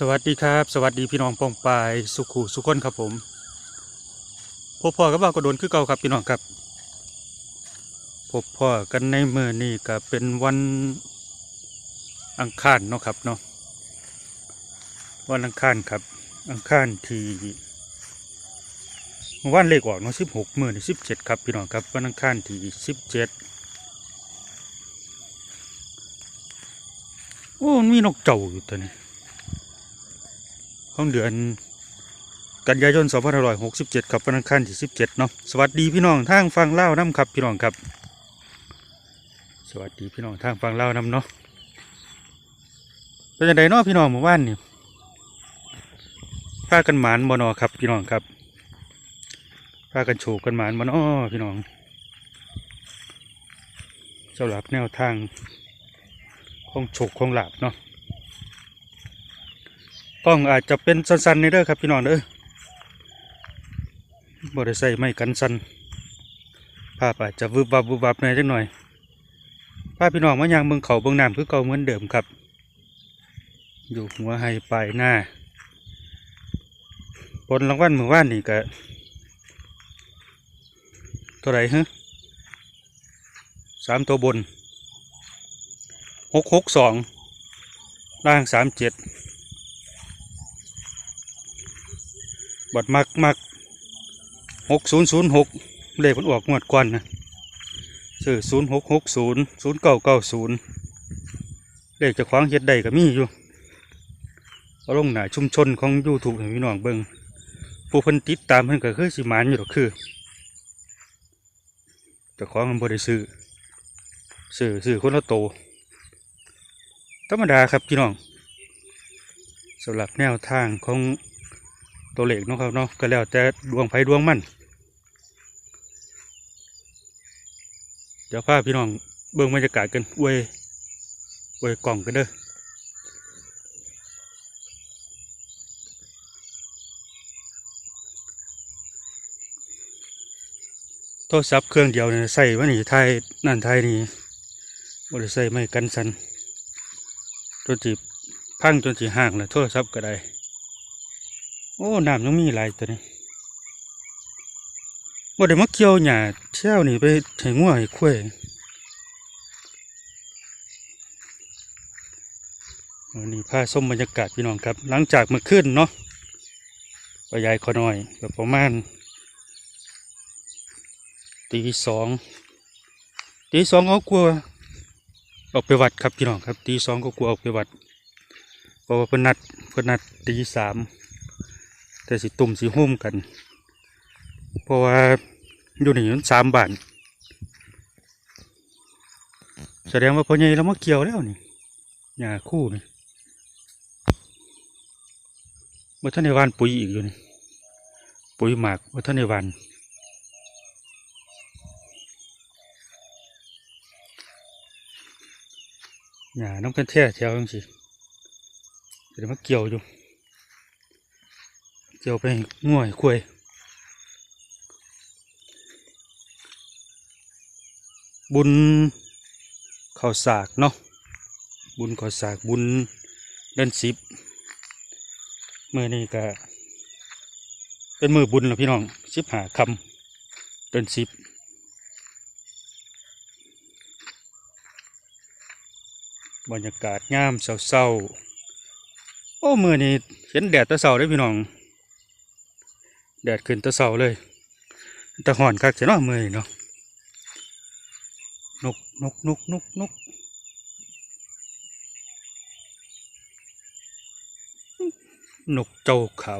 สวัสดีครับ สวัสดีพี่น้องปองปายสุขุสุขคนครับผมพบพ่อกับว่าวก็โดนคือเก่าครับพี่น้องครับพบพ่อกันในเมื่อนี้ก็เป็นวันอังคารเนาะครับเนาะวันอังคารครับ อังคารที่วันเลขออกเนาะสิบหกมื่นสิบเจ็ดครับพี่น้องครับวันอังคารที่สิบเจ็ดโอ้มีนกเจ้าอยู่ตัวนี้ ของเดือนกันยายน2567ครับวันอังคารที่17เนาะสวัสดีพี่น้องทางฟังเล่าน้ำครับพี่น้องครับ สวัสดีพี่น้องทางฟังเล่าน้ำเนาะเป็นยังไงเนาะพี่น้องหมู่บ้านนี่พากันหมานบ่เนอครับพี่น้องครับพากันโฉกกันหมานบ่เนอพี่น้องสำหรับแนวทางของโฉกของหลาบเนาะ กล้องอาจจะเป็นสั้นๆในเด้อครับพี่น้องเด้อบริใส่ไม่กันสั้นภาพอาจจะวึบวับวึบวับหน่อยจังหน่อยภาพพี่น้องมายางเมืองเขาเบืองน้ำคือเก่าเหมือนเดิมครับ อยู่หัวไฮปลายหน้าผลรางวัลเมื่อวานนี่ก็ตัวไหนฮะสามตัวบนหกหกสองล่างสามเจ็ด บัดมักมักหกศูนย์ศูนย์หกเลขมันออกงวดก่อนนะซื้อศูนย์หกหกศูนย์ศูนย์เก้าเก้าศูนย์เลขจะคว้าของเฮ็ดได้ก็มีอยู่เอาลงหนาชุมชนของยูทูบให้พี่น้องเบิ่งผู้พิ่นติดตามเพิ่นก็คือสิมานอยู่หรอกคือจะคว้าของมันบ่ได้ซื้อซื้อซื้อคนละโต ธรรมดาครับพี่น้องสำหรับแนวทางของ ตัวเหลขเนาะครับเนาะก็แล้วแต่ดวงไผดวงมันเดี๋ยวพาพี่น้องเบิ่งบรรยากาศกันอวยอวยกล่องกันเด้อโทรศัพท์เครื่องเดียวเนี่ยใส่ว่านี่ไทยนั่นไทยนี่บริใส่ไม่กันสันจนจีพังจนจีห่างเลยโทรศัพท์ก็ได้ โอ้น้ำยังมีหลายตัวนี้บ่ได้มาเกี่ยวหญ้าเที่ยวนี่ไปให้งัวให้ควายวันนี้พาชมบรรยากาศพี่น้องครับ หลังจากเมื่อคืนเนาะปยายขอน้อยก็ประมาณตีสองตีสองเขากลัวออกไปวัดครับพี่น้องครับตีสองก็กลัวออกไปวัดเพราะว่าเพิ่นนัดเพิ่นนัดตีสาม แต่สิตุ่มสิห่มกัน เพราะว่าอยู่นี่มันสามบานแสดงว่าพ่อใหญ่เรามาเกี่ยวแล้วนี่หญ้าคู่นี่เมื่อท่านในวานปุ๋ยอีกอยู่นี่ปุ๋ยหมากเมื่อท่านในวานหญ้าน้ำกันแท้แถวจังสิเดี๋ยวมาเกี่ยวอยู่ เจียวไปง่วยคุยบุญข้าวสากเนาะบุญข้าวสากบุญเดือนสิบเมื่อนี้ก็เป็นมือบุญแล้วพี่น้องสิบหาคำเดือนสิบรรยากาศงามเศร้าๆโอ้มือนี้เห็นแดดตะเศร้าได้พี่น้อง แดดขึ้นตะเสาเลยต่ห่อนคักจะเนาะเมื่อเนาะนกนกนกนกนกนกเจ้าเขา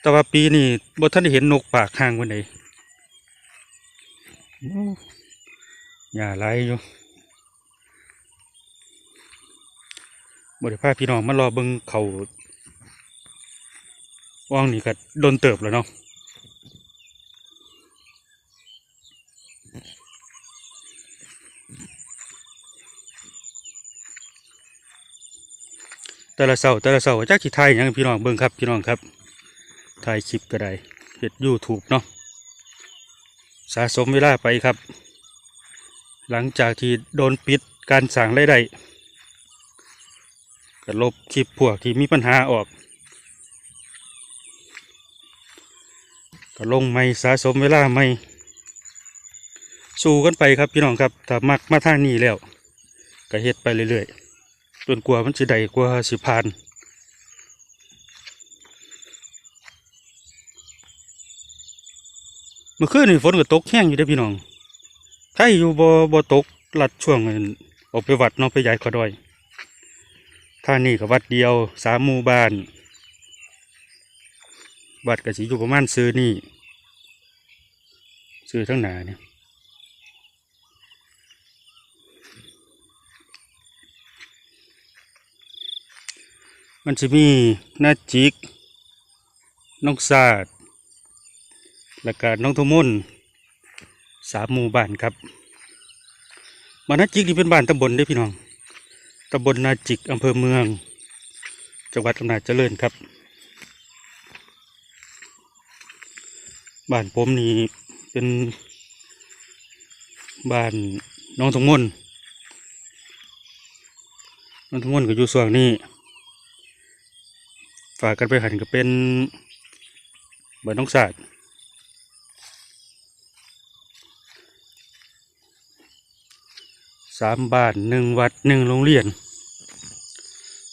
แต่ว่าปีนี้บ่ท่านได้เห็นนกปากห่างวันไหนอย่าไรอยู่บ่ได้พาพี่น้องมารอเบิ่งเขา ว่างนี่ก็โดนเติบแล้วเนาะแต่ละเสาแต่ละเสาจักสิไทยยังพี่น้องเบิ่งครับพี่น้องครับถ่ายคลิปก็ได้เฮ็ดยูทูบเนาะสะสมเวลาไปครับ หลังจากที่โดนปิดการสั่งรายได้ก็ลบคลิปพวกที่มีปัญหาออก ก็ลงไม่สะสมเวลาไม่สู้กันไปครับพี่น้องครับถ้ามักมาทางนี้แล้วก็เฮ็ดไปเรื่อยๆจนกว่ามันสิได้กว่าสิผ่านเมื่อคืนนี่ฝนก็ตกแห้งอยู่เด้พี่น้องใครอยู่บ่บ่ตกหลัดช่วงออกไปวัดเนาะไปย้ายขอดอยท่านี่ก็วัดเดียวสามหมู่บ้าน วัดก็สิอยู่ประมาณซื้อนี่ซื้อทั้งหนาเนี่ยมันจะมีหน้าจิก น้องศาสตร์และก็น้องทมุนสามหมู่บ้านครับบ้านนาจิกนี่เป็นบ้านตำบลเด้พี่น้องตำบลนาจิกอำเภอเมือง จังหวัดอำนาจเจริญครับ บ้านผมนี่เป็นบ้านน้องทมุนน้องทมุนก็อยู่ส่วนนี้ ฝากกันไปหันก็เป็นบ้านน้องศาสตร์สามบ้านหนึ่งวัดหนึ่งโรงเรียน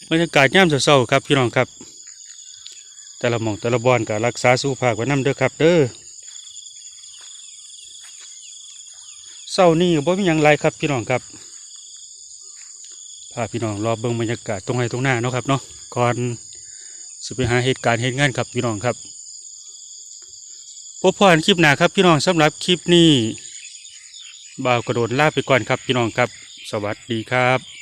บรรยากาศย่ำเศร้าครับพี่น้องครับ แต่ละหม่องแต่ละบอนก็รักษาสุขภาพไว้นำเด้อครับเด้อ เศร้านี่บ่มีอย่างไรครับพี่น้องครับพาพี่น้องรอเบิ่งบรรยากาศตรงไหนตรงหน้าเนาะครับเนาะก่อนสิไปหาเหตุการณ์เหตุงานครับพี่น้องครับพบพอกันคลิปหน้าครับพี่น้องสำหรับคลิปนี้บ่าวกระโดดลาไปก่อนครับพี่น้องครับ สวัสดีครับ